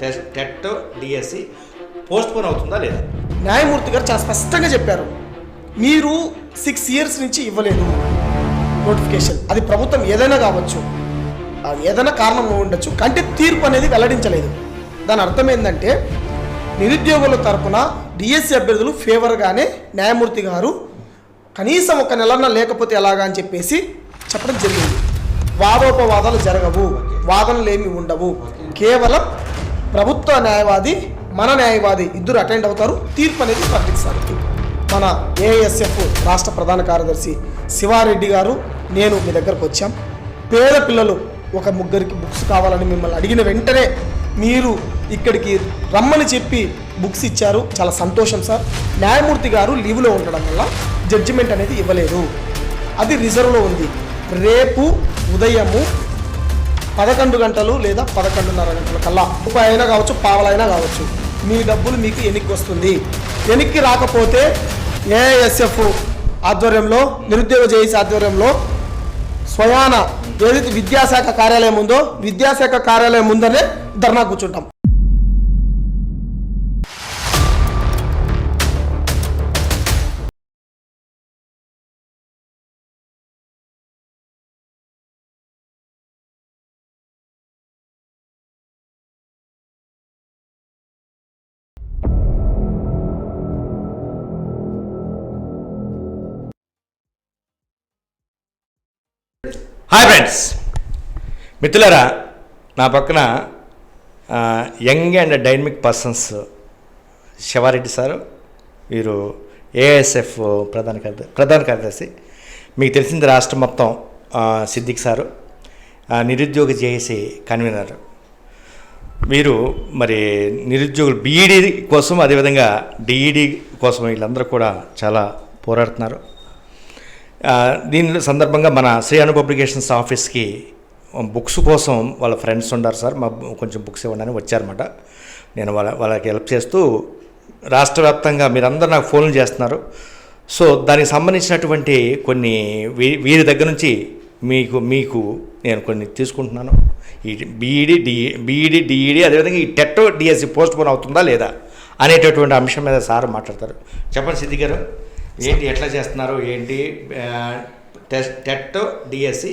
TET DSC post phone అవుతుందా లేదా? న్యాయమూర్తి గారు చాలా స్పష్టంగా చెప్పారు. మీరు సిక్స్ ఇయర్స్ నుంచి ఇవ్వలేదు. నోటిఫికేషన్. అది ప్రభుత్వం ఏదైనా కావచ్చు. అది ఏదైనా కారణం ఉండొచ్చు. కంటే తీర్పు అనేది వెల్లడించలేదు. దాని అర్థం ఏంటంటే నిరుద్యోగుల తరపున డిఎస్సి అభ్యర్థులు ఫేవర్గానే న్యాయమూర్తి గారు కనీసం ఒక నెలన్న లేకపోతే ఎలాగా అని చెప్పేసి చెప్పడం జరిగింది. వాదోపవాదాలు జరగవు. వాదనలు ఏమి ఉండవు. కేవలం ప్రభుత్వ న్యాయవాది మన న్యాయవాది ఇద్దరు అటెండ్ అవుతారు. తీర్పు అనేది ప్రకటిస్తారు. మన ఏఎస్ఎఫ్ రాష్ట్ర ప్రధాన కార్యదర్శి శివారెడ్డి గారు నేను మీ దగ్గరకు వచ్చాం. పేద పిల్లలు ఒక ముగ్గురికి బుక్స్ కావాలని మిమ్మల్ని అడిగిన వెంటనే మీరు ఇక్కడికి రమ్మని చెప్పి బుక్స్ ఇచ్చారు. చాలా సంతోషం సార్. న్యాయమూర్తి గారు లీవ్లో ఉండడం వల్ల జడ్జిమెంట్ అనేది ఇవ్వలేదు. అది రిజర్వ్లో ఉంది. రేపు ఉదయము పదకొండు గంటలు లేదా పదకొండున్నర గంటల కల్లా. రూపాయి అయినా కావచ్చు పావలైనా కావచ్చు. మీ డబ్బులు మీకు ఎన్నికి వస్తుంది. ఎన్నికి రాకపోతే ఏఎస్ఎఫ్ ఆధ్వర్యంలో నిరుద్యోగ జేఏసీ ఆధ్వర్యంలో స్వయాన ఏదైతే విద్యాశాఖ కార్యాలయం ఉందో విద్యాశాఖ కార్యాలయం ముందనే ధర్నా కూర్చుంటాం. హాయ్ ఫ్రెండ్స్ మిత్రులారా నా పక్కన young and dynamic persons Shivareddy sir వీరు ఏఎస్ఎఫ్ ప్రధాన కార్యదర్శి ప్రధాన కార్యదర్శి. మీకు తెలిసింది రాష్ట్రం మొత్తం సిద్దిక్ సారు నిరుద్యోగ జేఏసీ కన్వీనర్. మీరు మరి నిరుద్యోగులు బీఈడీ కోసం అదేవిధంగా డిఈడి కోసం వీళ్ళందరూ కూడా చాలా పోరాడుతున్నారు. దీని సందర్భంగా మన శ్రీ అను పబ్లికేషన్స్ ఆఫీస్కి బుక్స్ కోసం వాళ్ళ ఫ్రెండ్స్ ఉన్నారు సార్. మా కొంచెం బుక్స్ ఇవ్వండి అని వచ్చారన్నమాట. నేను వాళ్ళ వాళ్ళకి హెల్ప్ చేస్తూ రాష్ట్ర వ్యాప్తంగా మీరందరూ నాకు ఫోన్లు చేస్తున్నారు. సో దానికి సంబంధించినటువంటి కొన్ని వీ వీరి దగ్గర నుంచి మీకు మీకు నేను కొన్ని తీసుకుంటున్నాను. ఈ బీఈడి డిఈ బీఈడి డిఈడి అదేవిధంగా ఈ టెట్ డిఎస్సి పోస్ట్ పోన్ అవుతుందా లేదా అనేటటువంటి అంశం మీద సార్ మాట్లాడతారు. చెప్పండి సిద్ధి గారు ఏంటి ఎట్లా చేస్తున్నారు ఏంటి టెస్ట్ టెట్ డిఎస్సి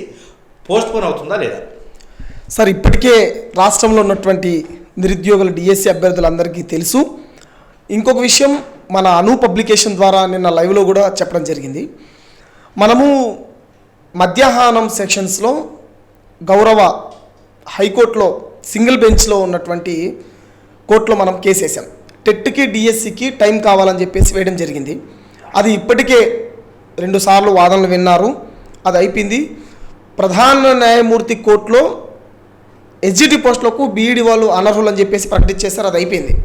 పోస్ట్పోన్ అవుతుందా లేదా? సార్ ఇప్పటికే రాష్ట్రంలో ఉన్నటువంటి నిరుద్యోగుల డిఎస్సి అభ్యర్థులందరికీ తెలుసు. ఇంకొక విషయం మన అను పబ్లికేషన్ ద్వారా నిన్న లైవ్లో కూడా చెప్పడం జరిగింది. మనము మధ్యాహ్నం సెక్షన్స్లో గౌరవ హైకోర్టులో సింగిల్ బెంచ్లో ఉన్నటువంటి కోర్టులో మనం కేసు వేసాం టెట్కి డిఎస్సికి టైం కావాలని చెప్పేసి వేయడం జరిగింది. అది ఇప్పటికే రెండుసార్లు వాదనలు విన్నారు. అది అయిపోయింది. ప్రధాన న్యాయమూర్తి కోర్టులో ఎస్జిటి పోస్టులకు బీఈడి వాళ్ళు అనర్హులు అని చెప్పేసి ప్రకటించేశారు. అది అయిపోయింది.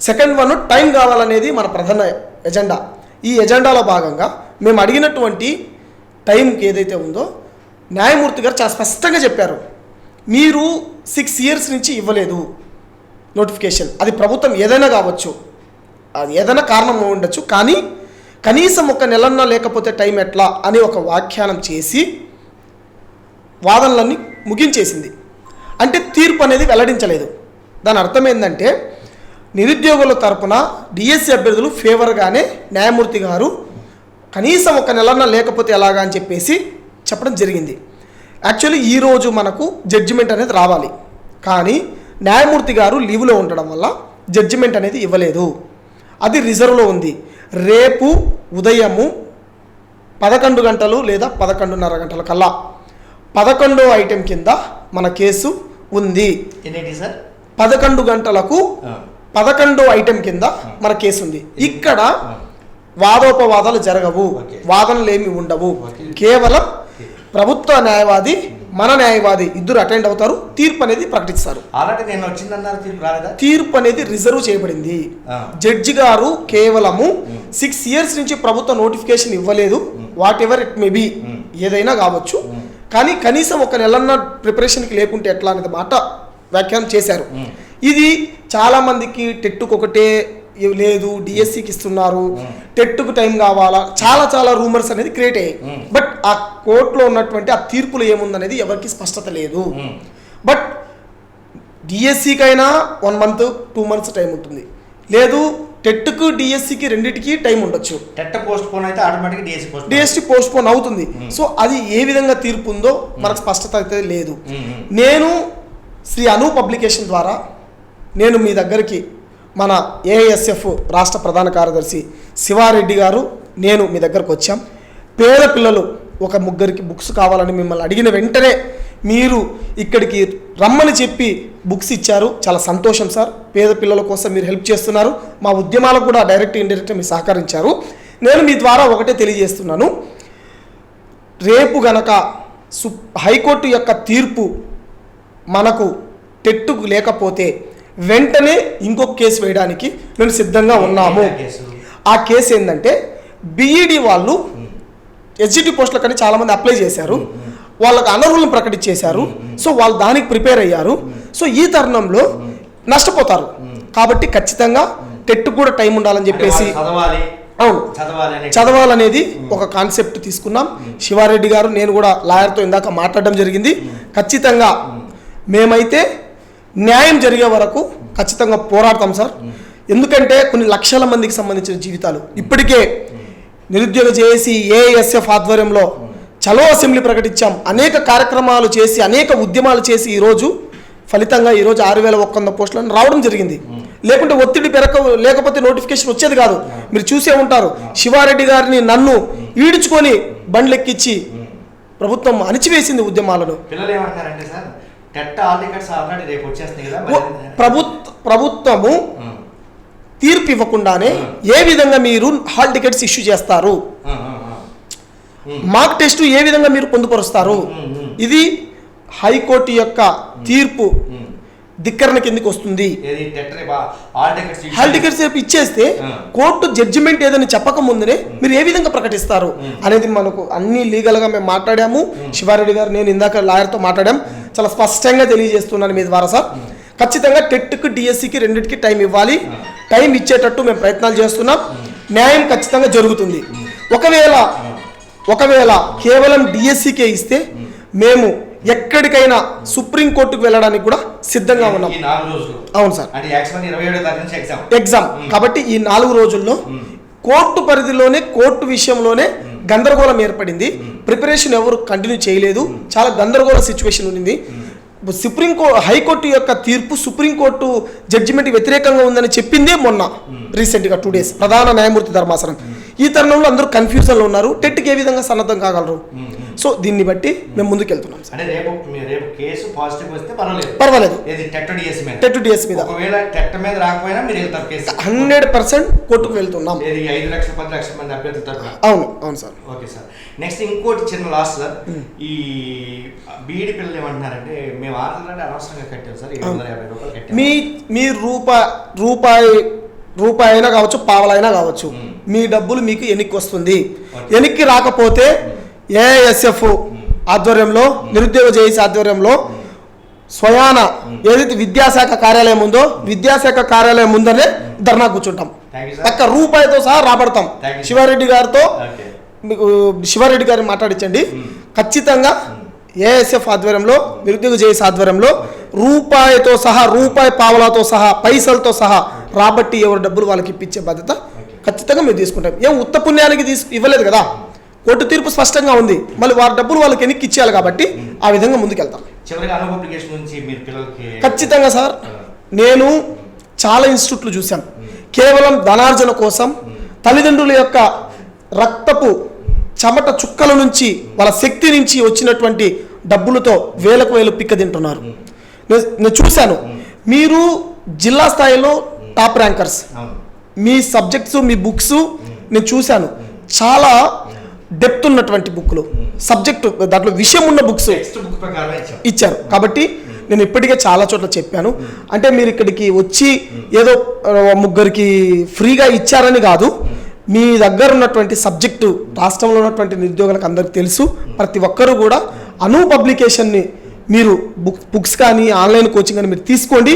సెకండ్ వన్ టైం కావాలనేది మన ప్రధాన ఎజెండా. ఈ ఎజెండాలో భాగంగా మేము అడిగినటువంటి టైంకి ఏదైతే ఉందో న్యాయమూర్తి గారు చాలా స్పష్టంగా చెప్పారు. మీరు సిక్స్ ఇయర్స్ నుంచి ఇవ్వలేదు నోటిఫికేషన్. అది ప్రభుత్వం ఏదైనా కావచ్చు. అది ఏదైనా కారణం ఉండొచ్చు. కానీ కనీసం ఒక నెలన్నా లేకపోతే టైం ఎట్లా అని ఒక వ్యాఖ్యానం చేసి వాదనలన్నీ ముగించేసింది. అంటే తీర్పు అనేది వెల్లడించలేదు. దాని అర్థం ఏంటంటే నిరుద్యోగుల తరపున డిఎస్సి అభ్యర్థులు ఫేవర్గానే న్యాయమూర్తి గారు కనీసం ఒక నెలన్నా లేకపోతే ఎలాగా అని చెప్పేసి చెప్పడం జరిగింది. యాక్చువల్లీ ఈరోజు మనకు జడ్జిమెంట్ అనేది రావాలి. కానీ న్యాయమూర్తి గారు లీవ్లో ఉండడం వల్ల జడ్జిమెంట్ అనేది ఇవ్వలేదు. అది రిజర్వ్లో ఉంది. రేపు ఉదయము పదకొండు గంటలు లేదా పదకొండున్నర గంటల కల్లా పదకొండో ఐటెం కింద మన కేసు ఉంది. సార్? పదకొండు గంటలకు పదకొండో ఐటెం కింద మన కేసు ఉంది. ఇక్కడ వాదోపవాదాలు జరగవు. వాదనలు ఏమి ఉండవు. కేవలం ప్రభుత్వ న్యాయవాది మన న్యాయవాది ఇద్దరు అటెండ్ అవుతారు తీర్పు అనేది ప్రకటిస్తారు. ఆల్రెడీ నేను వచ్చిందన్నారు తీర్పు రాలేదా? తీర్పు అనేది రిజర్వ్ చేయబడింది. జడ్జి గారు కేవలము సిక్స్ ఇయర్స్ నుంచి ప్రభుత్వ నోటిఫికేషన్ ఇవ్వలేదు. Whatever it may. బి. ఏదైనా కావచ్చు. కానీ కనీసం ఒక నెలన్న ప్రిపరేషన్కి లేకుంటే ఎట్లా అనేది మాట వ్యాఖ్యానం చేశారు. ఇది చాలా మందికి టెట్టుకు ఒకటే ఇవ్ లేదు డిఎస్సికి ఇస్తున్నారు. టెట్టుకు టైం కావాలా? చాలా చాలా రూమర్స్ అనేది క్రియేట్ అయ్యాయి. బట్ ఆ కోర్టులో ఉన్నటువంటి ఆ తీర్పులో ఏముందనేది ఎవరికి స్పష్టత లేదు. But డిఎస్సికైనా one month two months time ఉంటుంది. లేదు టెట్కు డిఎస్సికి రెండింటికి టైం ఉండొచ్చు. టెట్ పోస్ట్ పోన్ అయితే automatic DSC post DSC postpone అవుతుంది. సో అది ఏ విధంగా తీర్పు ఉందో మనకు స్పష్టత అయితే లేదు. నేను శ్రీ అను పబ్లికేషన్ ద్వారా నేను మీ దగ్గరికి మన ఏఎస్ఎఫ్ రాష్ట్ర ప్రధాన కార్యదర్శి శివారెడ్డి గారు నేను మీ దగ్గరకు వచ్చాం. పేద పిల్లలు ఒక ముగ్గురికి బుక్స్ కావాలని మిమ్మల్ని అడిగిన వెంటనే మీరు ఇక్కడికి రమ్మని చెప్పి బుక్స్ ఇచ్చారు. చాలా సంతోషం సార్. పేద పిల్లల కోసం మీరు హెల్ప్ చేస్తున్నారు. మా ఉద్యమాలకు కూడా డైరెక్ట్ ఇండైరెక్ట్ మీరు సహకరించారు. నేను మీ ద్వారా ఒకటే తెలియజేస్తున్నాను. రేపు గనక సు హైకోర్టు యొక్క తీర్పు మనకు టెట్టుకు లేకపోతే వెంటనే ఇంకొక కేసు వేయడానికి మేము సిద్ధంగా ఉన్నాము? ఆ కేసు ఏంటంటే బిఈడి వాళ్ళు హెచ్జిటి పోస్టులకు అని చాలామంది అప్లై చేశారు. వాళ్ళకి అనర్హులను ప్రకటించేశారు. సో వాళ్ళు దానికి ప్రిపేర్ అయ్యారు. సో ఈ తరుణంలో నష్టపోతారు. కాబట్టి ఖచ్చితంగా టెట్టు కూడా టైం ఉండాలని చెప్పేసి అవును. చదవాలనేది ఒక కాన్సెప్ట్ తీసుకున్నాం. శివారెడ్డి గారు నేను కూడా లాయర్తో ఇందాక మాట్లాడడం జరిగింది. ఖచ్చితంగా మేమైతే న్యాయం జరిగే వరకు ఖచ్చితంగా పోరాడతాం సార్. ఎందుకంటే కొన్ని లక్షల మందికి సంబంధించిన జీవితాలు. ఇప్పటికే నిరుద్యోగ చేసి ఏఎస్ఎఫ్ ఆధ్వర్యంలో చలో అసెంబ్లీ ప్రకటించాం. అనేక కార్యక్రమాలు చేసి అనేక ఉద్యమాలు చేసి ఈరోజు ఫలితంగా ఈరోజు ఆరు వేల ఒక్క వంద పోస్టులను రావడం జరిగింది. లేకుంటే ఒత్తిడి పెరక లేకపోతే నోటిఫికేషన్ వచ్చేది కాదు. మీరు చూసే ఉంటారు. శివారెడ్డి గారిని నన్ను ఈడ్చుకొని బండ్లెక్కిచ్చి ప్రభుత్వం అణిచివేసింది ఉద్యమాలను. పిల్లలు ఏమంటారంటే sir? TET hall tickets already రేపు వచ్చేస్తున్నాయి కదా ఓ- మరి- ప్రభుత్వ ప్రభుత్వము. తీర్పు ఇవ్వకుండానే ఏ విధంగా మీరు హాల్ టికెట్స్ ఇష్యూ చేస్తారు. మార్క్ టెస్ట్ ఏ విధంగా మీరు పొందుపరుస్తారు? ఇది హైకోర్టు యొక్క తీర్పు. ధిక్కరణ కిందకి వస్తుంది హాల్ టికెట్స్ రేపు ఇచ్చేస్తే. కోర్టు జడ్జిమెంట్ ఏదని చెప్పక ముందునే మీరు ఏ విధంగా ప్రకటిస్తారు? అనేది మనకు అన్ని లీగల్గా మేము మాట్లాడాము. శివారెడ్డి గారు నేను ఇందాక లాయర్తో మాట్లాడాం. చాలా స్పష్టంగా తెలియజేస్తున్నాను మీ ద్వారా సార్. ఖచ్చితంగా టెట్కి డిఎస్సికి రెండింటికి టైం ఇవ్వాలి. టైం ఇచ్చేటట్టు మేము ప్రయత్నాలు చేస్తున్నాం. న్యాయం ఖచ్చితంగా జరుగుతుంది. ఒకవేళ ఒకవేళ కేవలం డిఎస్సికే ఇస్తే మేము ఎక్కడికైనా సుప్రీంకోర్టుకు వెళ్ళడానికి కూడా సిద్ధంగా ఉన్నాం. ఈ నాలుగు రోజులు. అవును సార్. ఎగ్జామ్. కాబట్టి ఈ నాలుగు రోజుల్లో కోర్టు పరిధిలోనే కోర్టు విషయంలోనే గందరగోళం ఏర్పడింది. ప్రిపరేషన్ ఎవరు కంటిన్యూ చేయలేదు. చాలా గందరగోళ సిచ్యువేషన్ ఉండింది. సుప్రీంకో హైకోర్టు యొక్క తీర్పు సుప్రీంకోర్టు జడ్జిమెంట్ వ్యతిరేకంగా ఉందని చెప్పిందే మొన్న రీసెంట్గా టూ డేస్ ప్రధాన న్యాయమూర్తి ధర్మాసనం. ఈ తరుణంలో అందరూ కన్ఫ్యూజన్లో ఉన్నారు. టెట్కి ఏ విధంగా సన్నద్ధం కాగలరు? సో దీన్ని బట్టి మేము ముందుకు వెళ్తున్నాం సార్. అంటే రేపు రేపు కేసు పాజిటివ్ వస్తే పర్వాలేదు. పర్వాలేదు. టెట్ డిఎస్ మీద? ఒకవేళ టెట్ మీద రాకపోయినా మీరు వెళ్తారు కేసు. హండ్రెడ్ పర్సెంట్ కోర్టుకు వెళ్తున్నాం. ఏది ఐదు లక్షల పది లక్షల మంది అభ్యర్థుల తరపున? అవును అవును సార్. Okay sir. నెక్స్ట్ ఇంకోటి చిన్న లాస్ట్ సార్. ఈ బీఈడి పిల్లలు ఏమంటున్నారంటే మేము ఆల్రెడీ అనవసరంగా కట్టాం సార్. ఏడు వందల యాభై రూపాయలు కట్టాం. మీ మీ రూపాయి రూపాయి రూపాయి అయినా కావచ్చు పావలైనా కావచ్చు. మీ డబ్బులు మీకు ఎన్నిక్కి వస్తుంది. ఎన్నిక్కి రాకపోతే ఏఎస్ఎఫ్ ఆధ్వర్యంలో నిరుద్యోగ జేఏసీ ఆధ్వర్యంలో స్వయాన ఏదైతే విద్యాశాఖ కార్యాలయం ఉందో విద్యాశాఖ కార్యాలయం ముందనే ధర్నా కూర్చుంటాం. ఒక్క రూపాయితో సహా రాబడతాం. శివారెడ్డి గారితో మీకు శివారెడ్డి గారిని మాట్లాడించండి. ఖచ్చితంగా ఏఎస్ఎఫ్ ఆధ్వర్యంలో నిరుద్యోగ జేఏసీ ఆధ్వర్యంలో రూపాయితో సహా రూపాయి పావలాతో సహా పైసలతో సహా రాబట్టి ఎవరి డబ్బులు వాళ్ళకి ఇప్పించే బాధ్యత ఖచ్చితంగా మేము తీసుకుంటాం. ఏం ఉత్త పుణ్యానికి తీసు ఇవ్వలేదు కదా? కోర్టు తీర్పు స్పష్టంగా ఉంది. మళ్ళీ వారి డబ్బులు వాళ్ళకి ఎన్నికి ఇచ్చేయాలి కాబట్టి ఆ విధంగా ముందుకెళ్తాం. ఖచ్చితంగా సార్ నేను చాలా ఇన్స్టిట్యూట్లు చూశాం కేవలం ధనార్జన కోసం తల్లిదండ్రుల యొక్క రక్తపు చెమట చుక్కల నుంచి వాళ్ళ శక్తి నుంచి వచ్చినటువంటి డబ్బులతో వేలకు వేలు పిక్క తింటున్నారు. నేను నేను చూశాను. మీరు జిల్లా స్థాయిలో టాప్ ర్యాంకర్స్. మీ సబ్జెక్ట్స్ మీ బుక్స్ నేను చూశాను. చాలా డెప్త్ ఉన్నటువంటి బుక్లు సబ్జెక్టు దాంట్లో విషయం ఉన్న బుక్స్ ఇచ్చారు. కాబట్టి నేను ఇప్పటికే చాలా చోట్ల చెప్పాను. అంటే మీరు ఇక్కడికి వచ్చి ఏదో ముగ్గురికి ఫ్రీగా ఇచ్చారని కాదు. మీ దగ్గర ఉన్నటువంటి సబ్జెక్టు రాష్ట్రంలో ఉన్నటువంటి నిరుద్యోగులకు అందరికి తెలుసు. ప్రతి ఒక్కరూ కూడా అను పబ్లికేషన్ని మీరు బుక్ బుక్స్ కానీ ఆన్లైన్ కోచింగ్ కానీ మీరు తీసుకోండి.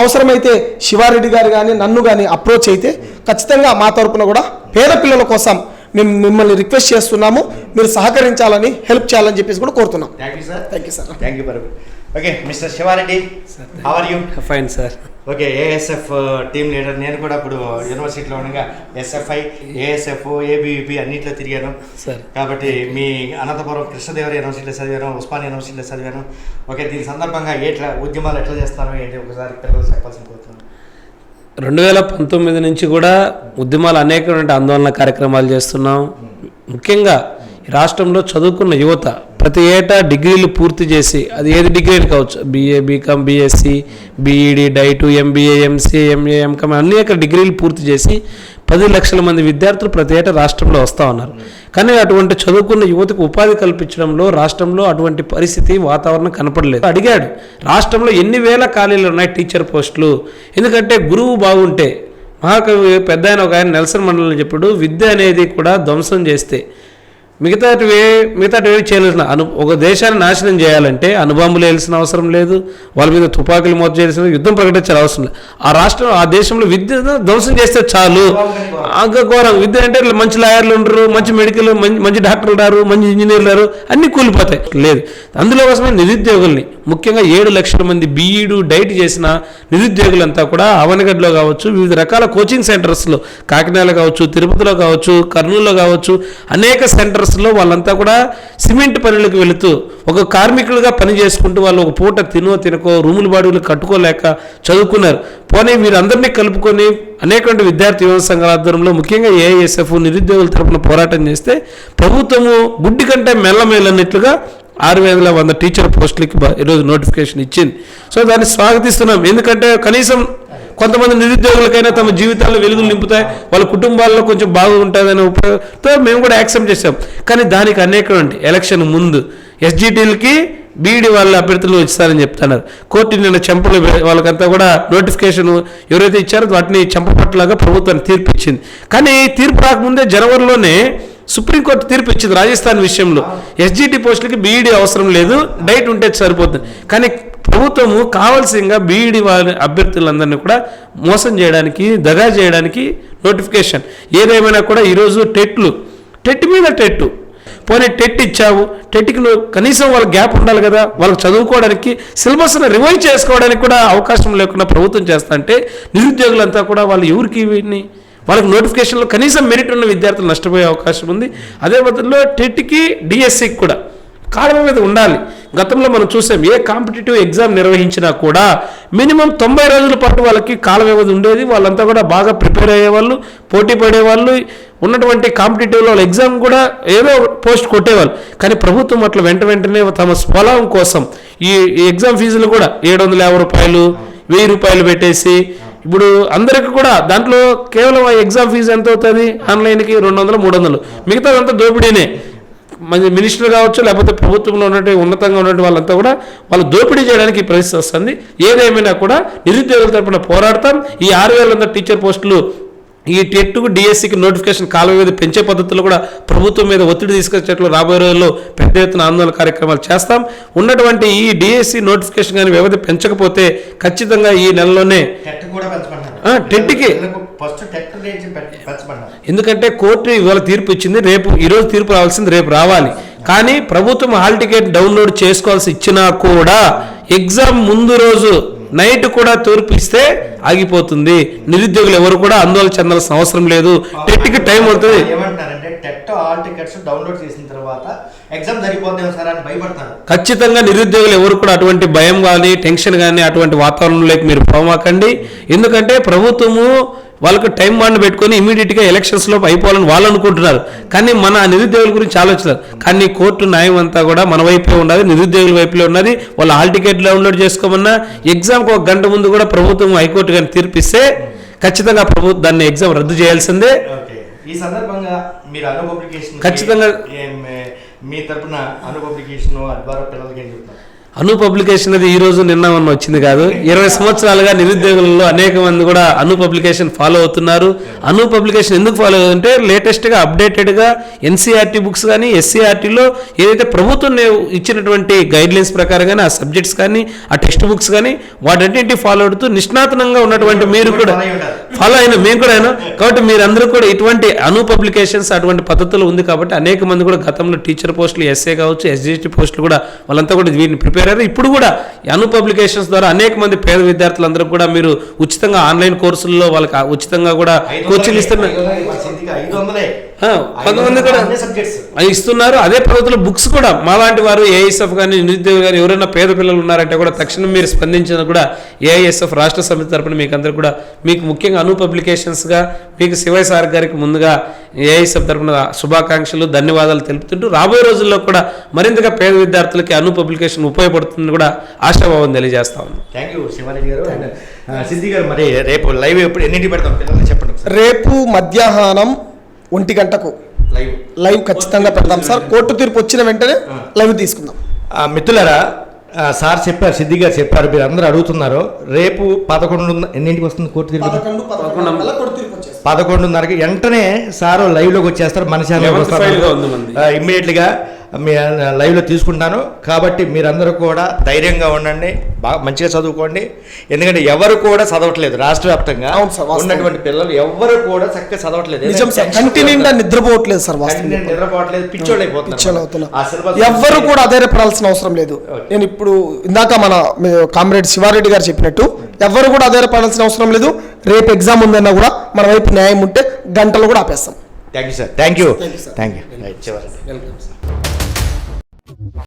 అవసరమైతే శివారెడ్డి గారు కానీ నన్ను కానీ అప్రోచ్ అయితే ఖచ్చితంగా మా తరపున కూడా పేద పిల్లల కోసం మేము మిమ్మల్ని రిక్వెస్ట్ చేస్తున్నాము. మీరు సహకరించాలని హెల్ప్ చేయాలని చెప్పేసి కూడా కోరుతున్నాం. Thank you sir thank you sir thank you okay mister Shivareddy how are you fine sir okay ASF team leader నేను కూడా ఇప్పుడు యూనివర్సిటీలో ఉండగా ఎస్ఎఫ్ఐ ఏఎస్ఎఫ్ ఏబివిపి అన్నింటిలో తిరిగాను. సార్. కాబట్టి మీ అనంతపురం కృష్ణదేవరాయ యూనివర్సిటీలో చదివాను ఉస్మాన్ యూనివర్సిటీలో చదివాను. ఓకే దీని సందర్భంగా ఎట్లా ఉద్యమాలు ఎట్లా చేస్తాను ఏంటి? ఒకసారి పిల్లలు చెప్పాల్సిన కోరుతున్నాను. రెండు వేల పంతొమ్మిది నుంచి కూడా ఉద్యమాలు అనేకటువంటి ఆందోళన కార్యక్రమాలు చేస్తున్నాం. ముఖ్యంగా రాష్ట్రంలో చదువుకున్న యువత ప్రతి ఏటా డిగ్రీలు పూర్తి చేసి అది ఏది డిగ్రీ అని కావచ్చు BA BCom BSc BEd DIET MBA MCA MA MCom అనేక డిగ్రీలు పూర్తి చేసి పది లక్షల మంది విద్యార్థులు ప్రతి ఏటా రాష్ట్రంలో వస్తూ ఉన్నారు. కానీ అటువంటి చదువుకున్న యువతకు ఉపాధి కల్పించడంలో రాష్ట్రంలో అటువంటి పరిస్థితి వాతావరణం కనపడలేదు. అడిగాడు రాష్ట్రంలో ఎన్ని వేల ఖాళీలు ఉన్నాయి టీచర్ పోస్టులు? ఎందుకంటే గురువు బాగుంటే మహాకవి పెద్ద ఆయన ఒక ఆయన నెల్సన్ మండలం చెప్పాడు విద్య అనేది కూడా ధ్వంసం చేస్తే మిగతాటివి మిగతాటివి చేయాల్సిన అను ఒక దేశాన్ని నాశనం చేయాలంటే అనుబాంబులు వేయాల్సిన అవసరం లేదు వాళ్ళ మీద తుపాకులు మోత చేయాల్సిన యుద్ధం ప్రకటించాల్సిన అవసరం లేదు. ఆ రాష్ట్రం ఆ దేశంలో విద్య ధ్వంసం చేస్తే చాలు. ఇంకా ఘోరం. విద్య అంటే మంచి లాయర్లు ఉండరు మంచి మెడికల్ మంచి మంచి డాక్టర్లు రారు మంచి ఇంజనీర్లు రారు అన్ని కూలిపోతాయి. లేదు. అందులో కోసమే నిరుద్యోగుల్ని ముఖ్యంగా ఏడు లక్షల మంది బీఈడు డైట్ చేసిన నిరుద్యోగులంతా కూడా అవనగడ్లో కావచ్చు వివిధ రకాల కోచింగ్ సెంటర్స్లో కాకినాడలో కావచ్చు తిరుపతిలో కావచ్చు కర్నూలులో కావచ్చు అనేక సెంటర్స్ సెంటర్స్లో వాళ్ళంతా కూడా సిమెంట్ పనులకు వెళుతూ ఒక కార్మికులుగా పని చేసుకుంటూ వాళ్ళు ఒక పూట తినో తినకో రూములు బాడుగులు కట్టుకోలేక చదువుకున్నారు. పోనీ వీరందరినీ కలుపుకొని అనేకటువంటి విద్యార్థి యువ సంఘాల ఆధ్వర్యంలో ముఖ్యంగా ఏఐఎస్ఎఫ్ నిరుద్యోగుల తరపున పోరాటం చేస్తే ప్రభుత్వము గుడ్డి కంటే మెల్లమేలన్నట్లుగా ఆరు వేల వంద టీచర్ పోస్టులకి ఈరోజు నోటిఫికేషన్ ఇచ్చింది. సో దాన్ని స్వాగతిస్తున్నాం. ఎందుకంటే కనీసం కొంతమంది నిరుద్యోగులకైనా తమ జీవితాల్లో వెలుగులు నింపుతాయి వాళ్ళ కుటుంబాల్లో కొంచెం బాగుంటుందనే ఉపయోగంతో మేము కూడా యాక్సెప్ట్ చేసాం కానీ దానికి అనేకమండి. ఎలక్షన్ ముందు ఎస్జిటీలకి బీఈడి వాళ్ళ అభ్యర్థులు ఇస్తారని చెప్తున్నారు. కోర్టు నిన్న చెంపలు వాళ్ళకంతా కూడా నోటిఫికేషన్ ఎవరైతే ఇచ్చారో వాటిని చెంపపట్లాగా ప్రభుత్వం తీర్పు ఇచ్చింది. కానీ తీర్పు రాకముందే జనవరిలోనే సుప్రీంకోర్టు తీర్పు ఇచ్చింది రాజస్థాన్ విషయంలో. ఎస్జిటి పోస్టులకి బీఈడి అవసరం లేదు డైట్ ఉంటే సరిపోతుంది. కానీ ప్రభుత్వము కావాల్సిందిగా బీఈడి వారి అభ్యర్థులందరినీ కూడా మోసం చేయడానికి దగా చేయడానికి నోటిఫికేషన్ ఏదేమైనా కూడా ఈరోజు టెట్లు టెట్ మీద టెట్టు. పోనీ టెట్ ఇచ్చావు టెట్కి నువ్వు కనీసం వాళ్ళ గ్యాప్ ఉండాలి కదా వాళ్ళకి చదువుకోవడానికి సిలబస్ని రివైజ్ చేసుకోవడానికి కూడా అవకాశం లేకుండా ప్రభుత్వం చేస్తా అంటే నిరుద్యోగులంతా కూడా వాళ్ళు ఎవరికి వీటిని వాళ్ళకి నోటిఫికేషన్లో కనీసం మెరిట్ ఉన్న విద్యార్థులు నష్టపోయే అవకాశం ఉంది. అదే పద్ధతిలో టెట్కి డిఎస్సికి కూడా. కాలం మీద ఉండాలి. గతంలో మనం చూసాం ఏ కాంపిటేటివ్ ఎగ్జామ్ నిర్వహించినా కూడా మినిమం తొంభై రోజుల పాటు వాళ్ళకి కాల వ్యవధి ఉండేది. వాళ్ళంతా కూడా బాగా ప్రిపేర్ అయ్యేవాళ్ళు పోటీ పడేవాళ్ళు ఉన్నటువంటి కాంపిటేటివ్లో వాళ్ళ ఎగ్జామ్ కూడా ఏదో పోస్ట్ కొట్టేవాళ్ళు. కానీ ప్రభుత్వం అట్లా వెంట వెంటనే తమ స్వలాభం కోసం ఈ ఈ ఎగ్జామ్ ఫీజులు కూడా ఏడు వందల యాభై రూపాయలు వెయ్యి రూపాయలు పెట్టేసి ఇప్పుడు అందరికి కూడా దాంట్లో కేవలం ఆ ఎగ్జామ్ ఫీజు ఎంత అవుతుంది? ఆన్లైన్కి రెండు వందలు మూడు వందలు మిగతాదంతా దోపిడీనే. మంచి మినిస్టర్ కావచ్చు లేకపోతే ప్రభుత్వంలో ఉన్నటువంటి ఉన్నతంగా ఉన్నటువంటి వాళ్ళంతా కూడా వాళ్ళు దోపిడీ చేయడానికి ప్రయత్నిస్తుంది. వస్తుంది ఏదేమైనా కూడా నిరుద్యోగుల తరపున పోరాడతాం. ఈ ఆరు వేల టీచర్ పోస్టులు ఈ టెట్కు డిఎస్సికి నోటిఫికేషన్ కాల వ్యవధి పెంచే పద్ధతిలో కూడా ప్రభుత్వం మీద ఒత్తిడి తీసుకొచ్చేట్లు రాబోయే రోజుల్లో పెద్ద ఎత్తున ఆందోళన కార్యక్రమాలు చేస్తాం. ఉన్నటువంటి ఈ డిఎస్సి నోటిఫికేషన్ కానీ వ్యవధి పెంచకపోతే ఖచ్చితంగా ఈ నెలలోనే టెట్కి. ఎందుకంటే కోర్టు ఇవాళ తీర్పు ఇచ్చింది రేపు ఈరోజు తీర్పు రావాల్సింది రేపు రావాలి. కానీ ప్రభుత్వం హాల్ టికెట్ డౌన్లోడ్ చేసుకోవాల్సి ఇచ్చినా కూడా ఎగ్జామ్ ముందు రోజు నైట్ కూడా తీర్పు ఇస్తే ఆగిపోతుంది. నిరుద్యోగులు ఎవరు కూడా ఆందోళన చెందాల్సిన అవసరం లేదు. టెట్కి టైం పడుతుంది ఏమంటున్నారంటే టెట్ ఆల్ టికెట్స్ డౌన్లోడ్ చేసిన తర్వాత ఎగ్జామ్ సరిపోద్దేమో సార్ అని భయపడతారు. ఖచ్చితంగా నిరుద్యోగులు ఎవరు కూడా అటువంటి భయం కానీ టెన్షన్ కానీ అటువంటి వాతావరణంలోకి మీరు పోమాకండి. ఎందుకంటే ప్రభుత్వము వాళ్ళకు టైం బాండ్ పెట్టుకొని ఇమీడియట్గా ఎలక్షన్స్ లోపు అయిపోవాలని వాళ్ళు అనుకుంటున్నారు. కానీ మన నిరుద్యోగుల గురించి ఆలోచిస్తారు. కానీ కోర్టు న్యాయం అంతా కూడా మన వైపే ఉన్నది నిరుద్యోగుల వైపులో ఉన్నది. వాళ్ళు హాల్ టికెట్ డౌన్లోడ్ చేసుకోమన్నా ఎగ్జామ్కి ఒక గంట ముందు కూడా ప్రభుత్వం హైకోర్టు కానీ తీర్పిస్తే ఖచ్చితంగా ప్రభుత్వం దాన్ని ఎగ్జామ్ రద్దు చేయాల్సిందే. ఈ సందర్భంగా మీరు ఖచ్చితంగా- మీ తరపున అను పబ్లికేషన్ ద్వారా పిల్లలకి ఏం చెప్తారు? అను పబ్లికేషన్ అది ఈ రోజు నిన్న మొన్న వచ్చింది కాదు. ఇరవై సంవత్సరాలుగా నిరుద్యోగులలో అనేక మంది కూడా అను పబ్లికేషన్ ఫాలో అవుతున్నారు. అను పబ్లికేషన్ ఎందుకు ఫాలో అవుతుంటే లేటెస్ట్గా అప్డేటెడ్గా ఎన్సీఆర్టీ బుక్స్ కానీ ఎస్సీఆర్టీలో ఏదైతే ప్రభుత్వం ఇచ్చినటువంటి గైడ్ లైన్స్ ప్రకారం కానీ ఆ సబ్జెక్ట్స్ కానీ ఆ టెక్స్ట్ బుక్స్ కానీ వాటన్నింటి ఫాలో అవుతూ నిష్ణాతనంగా ఉన్నటువంటి మీరు కూడా ఫాలో అయినా మేము కూడా అయినా. కాబట్టి మీరందరూ కూడా ఇటువంటి అను పబ్లికేషన్స్ అటువంటి పద్ధతులు ఉంది కాబట్టి అనేక మంది కూడా గతంలో టీచర్ పోస్టులు ఎస్ఏ కావచ్చు ఎస్జిటి పోస్టులు కూడా వాళ్ళంతా కూడా వీటిని ప్రిపేర్ అయ్యారు ఇప్పుడు కూడా అను పబ్లికేషన్స్ ద్వారా అనేక మంది పేద విద్యార్థులందరూ కూడా మీరు ఉచితంగా ఆన్లైన్ కోర్సుల్లో వాళ్ళకి ఉచితంగా కూడా కోచింగ్ ఇస్తున్నారు కొంతమంది కూడా ఇస్తున్నారు. అదే పద్ధతిలో బుక్స్ కూడా. మాలాంటి వారు ఏఐఎస్ఎఫ్ కానీ నిరుద్యోగులు కానీ ఎవరైనా పేద పిల్లలు ఉన్నారంటే కూడా తక్షణం మీరు స్పందించిన కూడా ఏఐఎస్ఎఫ్ రాష్ట్ర సమితి తరపున మీకు అందరూ కూడా మీకు ముఖ్యంగా అను పబ్లికేషన్స్గా మీకు శివయ్య సార్ గారికి ముందుగా ఏఐఎస్ఎఫ్ తరపున శుభాకాంక్షలు ధన్యవాదాలు తెలుపుతుంటూ రాబోయే రోజుల్లో కూడా మరింతగా పేద విద్యార్థులకి అను పబ్లికేషన్ ఉపయోగపడుతుందని కూడా ఆశాభావం తెలియజేస్తా ఉన్నాను థ్యాంక్ యూ శివారెడ్డి గారు. అండ్ సిద్ధి గారు మరి రేపు లైవ్ ఎప్పుడు ఎన్నింటి పెడతాం? పిల్లల్ని చెప్పండి రేపు మధ్యాహ్నం ఒంటి గంటకు. లైవ్ లైవ్ ఖచ్చితంగా పెడదాం సార్ కోర్టు తీర్పు వచ్చిన వెంటనే లైవ్ తీసుకుందాం. ఆ, మిత్రులారా సార్ చెప్పారు సిద్ధి గారు చెప్పారు మీరు అందరూ అడుగుతున్నారు. రేపు పదకొండు ఎన్నింటికి వస్తుంది కోర్టు తీర్పు? పదకొండున్నరకి వెంటనే సార్ లైవ్లోకి వచ్చేస్తారు. మన ఛానల్ 11th గా ఉంది మంది. ఇమ్మీడియట్గా మీ లైవ్లో తీసుకుంటాను. కాబట్టి మీరందరూ కూడా ధైర్యంగా ఉండండి. బాగా మంచిగా చదువుకోండి. ఎందుకంటే ఎవరు కూడా చదవట్లేదు రాష్ట్ర వ్యాప్తంగా. ఉన్నటువంటి పిల్లలు ఎవరు కూడా చక్కగా చదవట్లేదు. నిద్రపోవట్లేదు సార్ నిద్రపోవట్లేదు పిచ్చోళ్ళు అయిపోతున్నారు. ఎవ్వరు కూడా అధైర్యపడాల్సిన అవసరం లేదు. నేను ఇప్పుడు ఇందాక మన కామ్రేడ్ శివారెడ్డి గారు చెప్పినట్టు ఎవ్వరు కూడా అధైర్యపడాల్సిన అవసరం లేదు. రేపు ఎగ్జామ్ ఉందన్నా కూడా మన వైపు న్యాయం ఉంటే గంటలు కూడా ఆపేస్తాం. Thank you sir. Thank you. Thank you right చివరి వెల్కమ్ సార్. Bye.